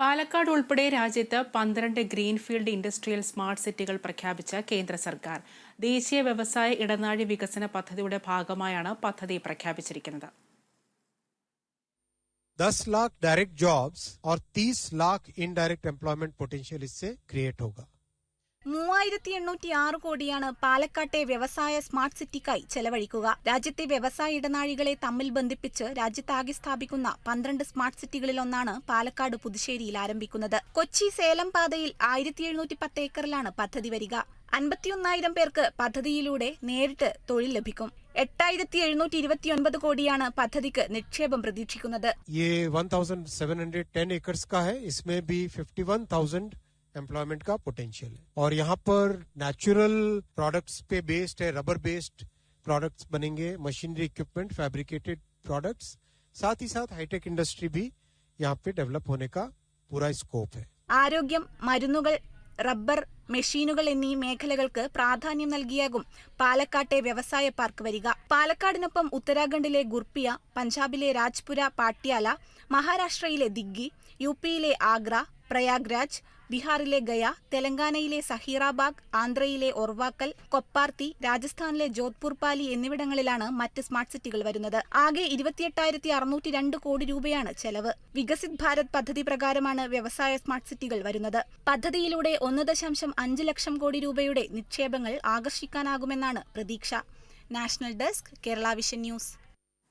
പാലക്കാട് ഉൾപ്പെടെ രാജ്യത്ത് പന്ത്രണ്ട് ഗ്രീൻഫീൽഡ് ഇൻഡസ്ട്രിയൽ സ്മാർട്ട് സിറ്റികൾ പ്രഖ്യാപിച്ച കേന്ദ്ര സർക്കാർ ദേശീയ വ്യവസായ ഇടനാഴി വികസന പദ്ധതിയുടെ ഭാഗമായാണ് പദ്ധതി പ്രഖ്യാപിച്ചിരിക്കുന്നത് 10 लाख डायरेक्ट जॉब्स और 30 लाख इनडायरेक्ट एम्प्लॉयमेंट पोटेंशियल इससे क्रिएट होगा മൂവായിരത്തി എണ്ണൂറ്റി ആറ് കോടിയാണ് പാലക്കാട്ടെ വ്യവസായ സ്മാർട്ട് സിറ്റിക്കായി ചെലവഴിക്കുക രാജ്യത്തെ വ്യവസായ ഇടനാഴികളെ തമ്മിൽ ബന്ധിപ്പിച്ച് രാജ്യത്താകെ സ്ഥാപിക്കുന്ന പന്ത്രണ്ട് സ്മാർട്ട് സിറ്റികളിലൊന്നാണ് പാലക്കാട് പുതുശ്ശേരിയിൽ ആരംഭിക്കുന്നത് കൊച്ചി സേലം പാതയിൽ ആയിരത്തി എഴുന്നൂറ്റി പത്ത് ഏക്കറിലാണ് പദ്ധതി വരിക അൻപത്തിയൊന്നായിരം പേർക്ക് പദ്ധതിയിലൂടെ നേരിട്ട് തൊഴിൽ ലഭിക്കും എട്ടായിരത്തി എഴുന്നൂറ്റി ഇരുപത്തിയൊൻപത് കോടിയാണ് പദ്ധതിക്ക് നിക്ഷേപം പ്രതീക്ഷിക്കുന്നത് ये 1710 एकर्स का है इसमें भी 51000 एम्प्लॉयमेंट का पोटेंशियल है और यहाँ पर नेचुरल प्रोडक्ट्स पे बेस्ड है रबर बेस्ड प्रोडक्ट्स बनेंगे मशीनरी इक्विपमेंट फैब्रिकेटेड प्रोडक्ट्स साथ ही साथ हाईटेक इंडस्ट्री भी यहाँ पे डेवलप होने का पूरा स्कोप है ആരോഗ്യം മരുന്നുകൾ റബ്ബർ മെഷീനുകൾ എന്നീ മേഖലകൾക്ക് പ്രാധാന്യം നൽകിയാകും പാലക്കാട്ടെ വ്യവസായ പാർക്ക് വരിക പാലക്കാടിനൊപ്പം ഉത്തരാഖണ്ഡിലെ ഗുർപ്പിയ പഞ്ചാബിലെ രാജ്പുര പാട്യാല മഹാരാഷ്ട്രയിലെ ദിഗ്ഗി യു പിയിലെ ആഗ്ര പ്രയാഗ്രാജ് ബീഹാറിലെ ഗയ തെലങ്കാനയിലെ സഹീറാബാഗ് ആന്ധ്രയിലെ ഒർവാക്കൽ കൊപ്പാർത്തി രാജസ്ഥാനിലെ ജോധ്പൂർ പാലി എന്നിവിടങ്ങളിലാണ് മറ്റ് സ്മാർട്ട് സിറ്റികൾ വരുന്നത്. ആകെ ഇരുപത്തിയെട്ടായിരത്തി അറുന്നൂറ്റി രണ്ട് കോടി രൂപയാണ് ചെലവ്. വികസിത് ഭാരത് പദ്ധതി പ്രകാരമാണ് വ്യവസായ സ്മാർട്ട് സിറ്റികൾ വരുന്നത്. പദ്ധതിയിലൂടെ ഒന്ന് ദശാംശം അഞ്ച് ലക്ഷം കോടി രൂപയുടെ നിക്ഷേപങ്ങൾ ആകർഷിക്കാനാകുമെന്നാണ് പ്രതീക്ഷ. National desk Kerala vision news.